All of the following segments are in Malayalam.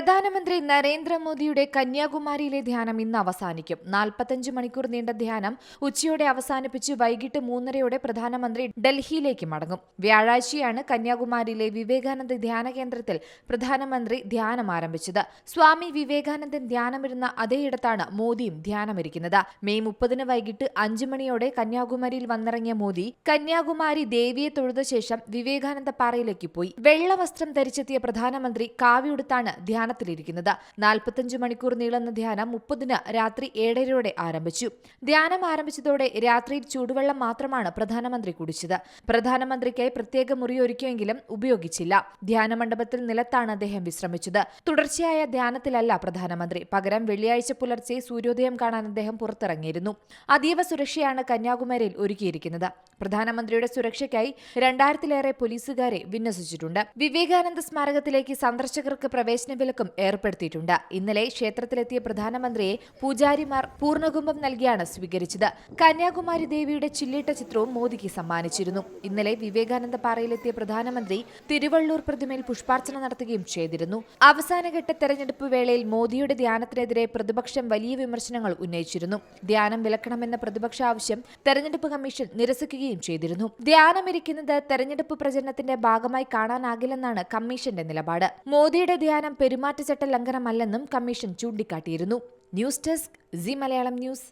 പ്രധാനമന്ത്രി നരേന്ദ്രമോദിയുടെ കന്യാകുമാരിയിലെ ധ്യാനം ഇന്ന് അവസാനിക്കും. നാൽപ്പത്തഞ്ച് മണിക്കൂർ നീണ്ട ധ്യാനം ഉച്ചയോടെ അവസാനിപ്പിച്ച് വൈകിട്ട് മൂന്നരയോടെ പ്രധാനമന്ത്രി ഡൽഹിയിലേക്ക് മടങ്ങും. വ്യാഴാഴ്ചയാണ് കന്യാകുമാരിയിലെ വിവേകാനന്ദ ധ്യാന കേന്ദ്രത്തിൽ പ്രധാനമന്ത്രി ധ്യാനം ആരംഭിച്ചത്. സ്വാമി വിവേകാനന്ദൻ ധ്യാനമിരുന്ന അതേയിടത്താണ് മോദിയും ധ്യാനമിരിക്കുന്നത്. മെയ് മുപ്പതിന് വൈകിട്ട് അഞ്ചു മണിയോടെ കന്യാകുമാരിയിൽ വന്നിറങ്ങിയ മോദി കന്യാകുമാരി ദേവിയെ തൊഴുത ശേഷം വിവേകാനന്ദ പാറയിലേക്ക് പോയി. വെള്ളവസ്ത്രം ധരിച്ചെത്തിയ പ്രധാനമന്ത്രി കാവിയുടുത്താണ് ധ്യാനത്തിലിരിക്കുന്നത് നാൽപ്പത്തഞ്ച് മണിക്കൂർ നീളുന്ന ധ്യാനം മുപ്പതിന് രാത്രി ഏഴരയോടെ ആരംഭിച്ചു. ധ്യാനം ആരംഭിച്ചതോടെ രാത്രിയിൽ ചൂടുവെള്ളം മാത്രമാണ് പ്രധാനമന്ത്രി കുടിച്ചത്. പ്രധാനമന്ത്രിക്കായി പ്രത്യേക മുറി ഒരുക്കിയെങ്കിലും ഉപയോഗിച്ചില്ല. ധ്യാന മണ്ഡപത്തിൽ നിലത്താണ് അദ്ദേഹം വിശ്രമിച്ചത്. തുടർച്ചയായ ധ്യാനത്തിലല്ല പ്രധാനമന്ത്രി. പകരം വെള്ളിയാഴ്ച പുലർച്ചെ സൂര്യോദയം കാണാൻ അദ്ദേഹം പുറത്തിറങ്ങിയിരുന്നു. അതീവ സുരക്ഷയാണ് കന്യാകുമാരിയിൽ ഒരുക്കിയിരിക്കുന്നത്. പ്രധാനമന്ത്രിയുടെ സുരക്ഷയ്ക്കായി രണ്ടായിരത്തിലേറെ പോലീസുകാരെ വിന്യസിച്ചിട്ടുണ്ട്. വിവേകാനന്ദ സ്മാരകത്തിലേക്ക് സന്ദർശകർക്ക് പ്രവേശന വിലക്കും ഏർപ്പെടുത്തിയിട്ടുണ്ട്. ഇന്നലെ ക്ഷേത്രത്തിലെത്തിയ പ്രധാനമന്ത്രിയെ പൂജാരിമാർ പൂർണകുംഭം നൽകിയാണ് സ്വീകരിച്ചത്. കന്യാകുമാരി ദേവിയുടെ ചില്ലിട്ട ചിത്രവും മോദിക്ക് സമ്മാനിച്ചിരുന്നു. ഇന്നലെ വിവേകാനന്ദ പാറയിലെത്തിയ പ്രധാനമന്ത്രി തിരുവള്ളൂർ പ്രതിമയിൽ പുഷ്പാർച്ചന നടത്തുകയും ചെയ്തിരുന്നു. അവസാനഘട്ട തെരഞ്ഞെടുപ്പ് വേളയിൽ മോദിയുടെ ധ്യാനത്തിനെതിരെ പ്രതിപക്ഷം വലിയ വിമർശനങ്ങൾ ഉന്നയിച്ചിരുന്നു. ധ്യാനം വിലക്കണമെന്ന പ്രതിപക്ഷ ആവശ്യം തെരഞ്ഞെടുപ്പ് കമ്മീഷൻ നിരസിക്കുകയും ചെയ്തിരുന്നു. ധ്യാനമിരിക്കുന്നത് തെരഞ്ഞെടുപ്പ് പ്രചരണത്തിന്റെ ഭാഗമായി കാണാനാകില്ലെന്നാണ് കമ്മീഷന്റെ നിലപാട്. മോദിയുടെ ധ്യാനം പെരുമാറ്റച്ചട്ട ലംഘനമല്ലെന്നും commission ചൂണ്ടിക്കാട്ടിയിരുന്നു. News desk Zee Malayalam news.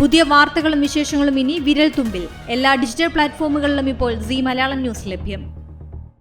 പുതിയ വാർത്തകളും വിശേഷങ്ങളും ഇനി വിരൽ തുമ്പിൽ എല്ലാ ഡിജിറ്റൽ പ്ലാറ്റ്ഫോമുകളിലും ഇപ്പോൾ സി മലയാളം ന്യൂസ് ലഭ്യം.